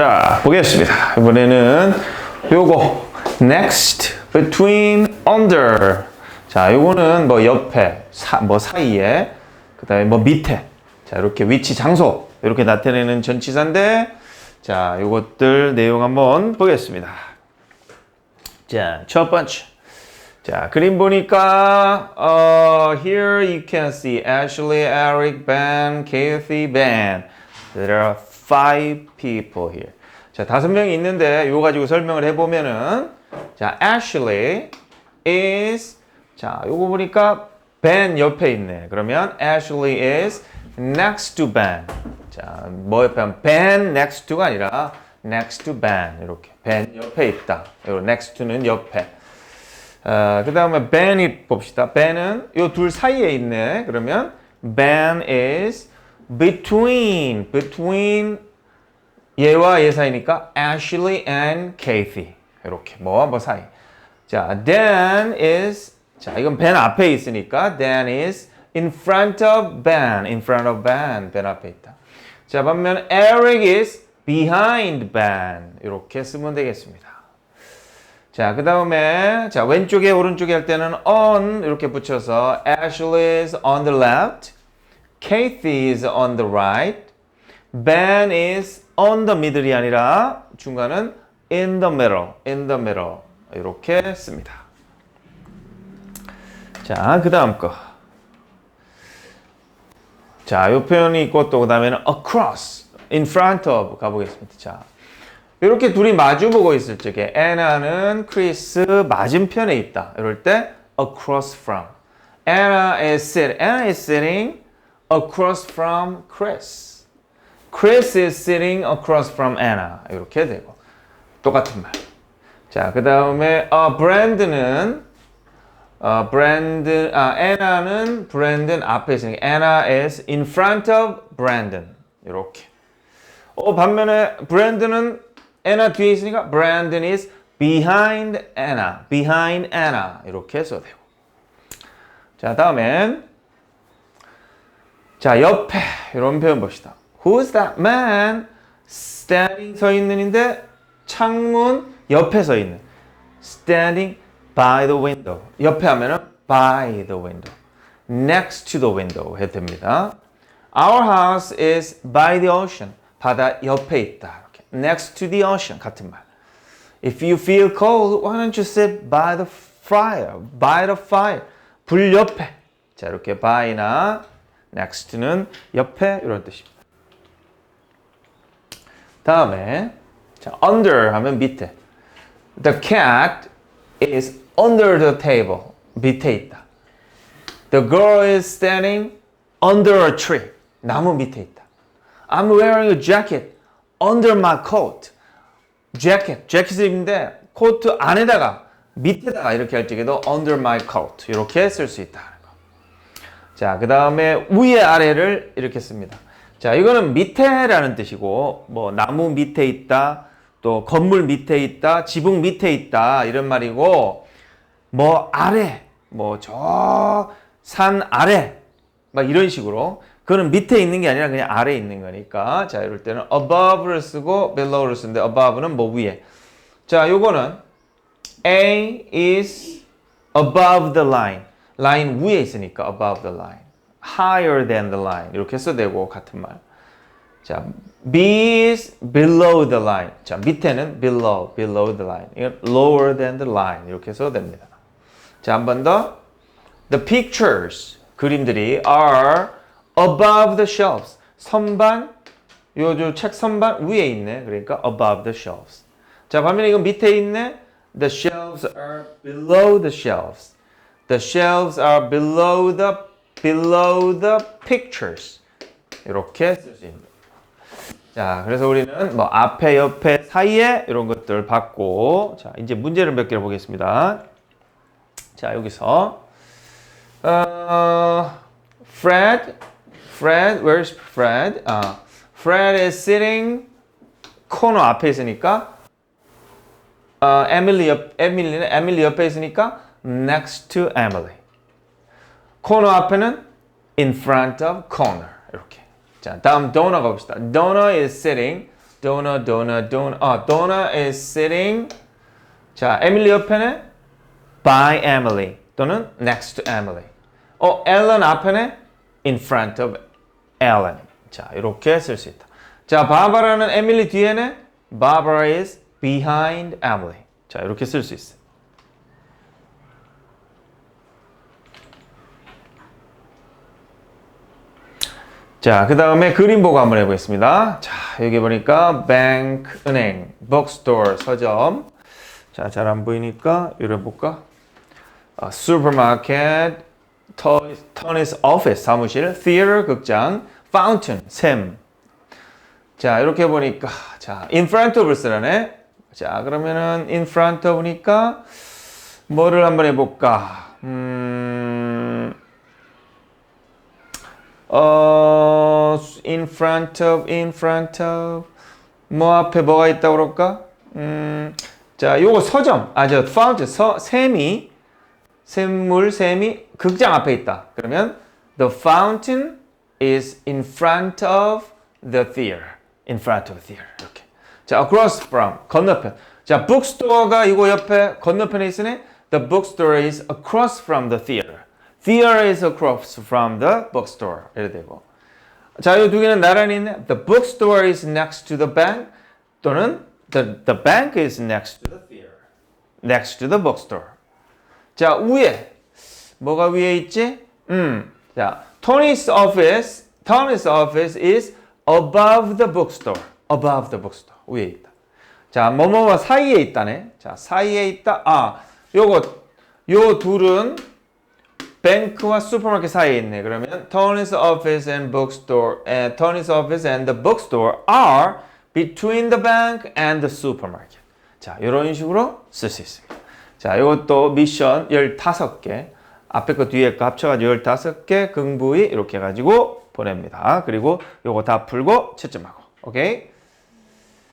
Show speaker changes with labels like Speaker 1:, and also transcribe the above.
Speaker 1: 자, 보겠습니다. 이번에는 요거 next, between, under. 자, 요거는 뭐 옆에, 사, 뭐 사이에, 그 다음에 뭐 밑에. 자, 이렇게 위치, 장소. 이렇게 나타내는 전치사인데, 자, 요것들 내용 한번 보겠습니다. 자, 첫 번째. 자, 그림 보니까, 어, here you can see Ashley, Eric, Ben, Kathy, Ben. There are five people here. 자, 다섯 명이 있는데, 이거 가지고 설명을 해보면은, 자, Ashley is, 자, 요거 보니까 Ben 옆에 있네. 그러면 Ashley is next to Ben. 자, 뭐 옆에 하면 Ben next to가 아니라 next to Ben. 이렇게. Ben 옆에 있다. 요 next to는 옆에. 어, 그 다음에 Ben이 봅시다. Ben은 요 둘 사이에 있네. 그러면 Ben is between, between 얘와 얘 사이니까 Ashley and Kathy. 이렇게 뭐와 뭐 사이. 자, Dan is 자, 이건 Ben 앞에 있으니까 Dan is in front of Ben. in front of Ben. Ben 앞에 있다. 자, 반면 Eric is behind Ben. 이렇게 쓰면 되겠습니다. 자, 그 다음에, 자, 왼쪽에, 오른쪽에 할 때는 on 이렇게 붙여서 Ashley is on the left, Kathy is on the right, Ben is on the middle이 아니라 중간은 in the middle, in the middle 이렇게 씁니다. 자, 그 다음 거. 자, 요 표현이 있고 또 그 다음에는 across, in front of 가보겠습니다. 자, 이렇게 둘이 마주보고 있을 적에 애나는 크리스 맞은편에 있다. 이럴 때 across from. Anna is sitting. Anna is sitting across from Chris. Chris is sitting across from Anna. 이렇게 되고 똑같은 말. 자, 그 다음에 어, 브랜드는 어, 브랜드 아, 애나는 브랜든 앞에 있으니까 Anna is in front of Brandon. 이렇게. 어, 반면에 브랜드는 Anna 뒤에 있으니까 Brandon is behind Anna. behind Anna. 이렇게 써도 되고. 자, 다음엔 자, 옆에 이런 표현 봅시다. Who's that man standing 서 있는인데 창문 옆에 서 있는 standing by the window. 옆에 하면은 by the window. next to the window 해도 됩니다. Our house is by the ocean. 바다 옆에 있다. 이렇게. next to the ocean 같은 말. If you feel cold, why don't you sit by the fire? by the fire. 불 옆에. 자, 이렇게 by나 next는 옆에 이런 뜻입니다. 다음에 자, under 하면 밑에. The cat is under the table. 밑에 있다. The girl is standing under a tree. 나무 밑에 있다. I'm wearing a jacket under my coat. jacket, 재킷을 입는데 코트 안에다가 밑에다가 이렇게 할 적에도 under my coat 이렇게 쓸 수 있다. 자, 그 다음에 위에 아래를 이렇게 씁니다. 자, 이거는 밑에라는 뜻이고, 뭐, 나무 밑에 있다, 또 건물 밑에 있다, 지붕 밑에 있다, 이런 말이고, 뭐, 아래, 뭐, 저 산 아래, 막 이런 식으로. 그거는 밑에 있는 게 아니라 그냥 아래에 있는 거니까. 자, 이럴 때는 above를 쓰고 below를 쓰는데, above는 뭐 위에. 자, 요거는 A is above the line. 라인 위에 있으니까 above the line. higher than the line. 이렇게 써도 되고 같은 말. 자, B is below the line. 자, 밑에는 below, below the line. 이건 lower than the line. 이렇게 써도 됩니다. 자, 한 번 더. The pictures, 그림들이 are above the shelves. 선반, 요, 책 선반 위에 있네. 그러니까 above the shelves. 자, 반면에 이거 밑에 있네. The shelves are below the shelves. The shelves are below the below the pictures. 이렇게 쓸 수 있는. 자, 그래서 우리는 뭐 앞에, 옆에, 사이에 이런 것들 봤고, 자, 이제 문제를 몇 개를 보겠습니다. 자, 여기서 어, Fred, Fred, where's Fred? 아, Fred is sitting 코너 앞에 있으니까 어, 에밀리 옆, 에밀리는 에밀리 옆에 있으니까 next to Emily. 코너 앞에는 in front of corner. 이렇게. 자, 다음 Donna 가봅시다. Donna is sitting Donna, Donna, Donna. 아, Donna is sitting. 자, 에밀리 옆에는 by Emily 또는 next to Emily. 어, Ellen 앞에는 in front of Ellen. 자, 이렇게 쓸 수 있다. 자, 바바라는 에밀리 뒤에는 Barbara is behind Emily. 자, 이렇게 쓸 수 있어요. 자, 그 다음에 그림 보고 한번 해보겠습니다. 자, 여기 보니까 bank, 은행, bookstore, 서점. 자, 잘 안 보이니까 이래 볼까? 어, supermarket, toy, tennis office, 사무실, theater, 극장, fountain, 샘. 자, 이렇게 보니까, 자, in front of를 쓰라네. 자, 그러면은 in front of니까 뭐를 한번 해볼까? 음, 어, in front of, in front of, 뭐 앞에 뭐가 있다고 그럴까? 음, 자, 요거 서점, 아, 저, fountain, 서, 샘이, 샘물, 샘이 극장 앞에 있다. 그러면, the fountain is in front of the theater. in front of the theater. 이렇게. 자, across from, 건너편. 자, bookstore가 이거 옆에 건너편에 있으니, the bookstore is across from the theater. Theater is across from the bookstore. 이래 되고. 자, 이 두 개는 나란히 있네. The bookstore is next to the bank 또는 the, the bank is next to the theater. next to the bookstore. 자, 위에 뭐가 위에 있지? 음. 자, Tony's office, Tony's office is above the bookstore. above the bookstore. 위에 있다. 자, 뭐뭐와 사이에 있다네. 자, 사이에 있다. 아, 요거 요 둘은 뱅크와 슈퍼마켓 사이에 있네. 그러면 Tony's office and bookstore, uh, Tony's office and the bookstore are between the bank and the supermarket. 자, 이런 식으로 쓸 수 있습니다. 자, 이것도 미션 15개. 앞에 거 뒤에 거 합쳐가지고 15개 긍부위 이렇게 해가지고 보냅니다. 그리고 요거 다 풀고 채점하고. 오케이?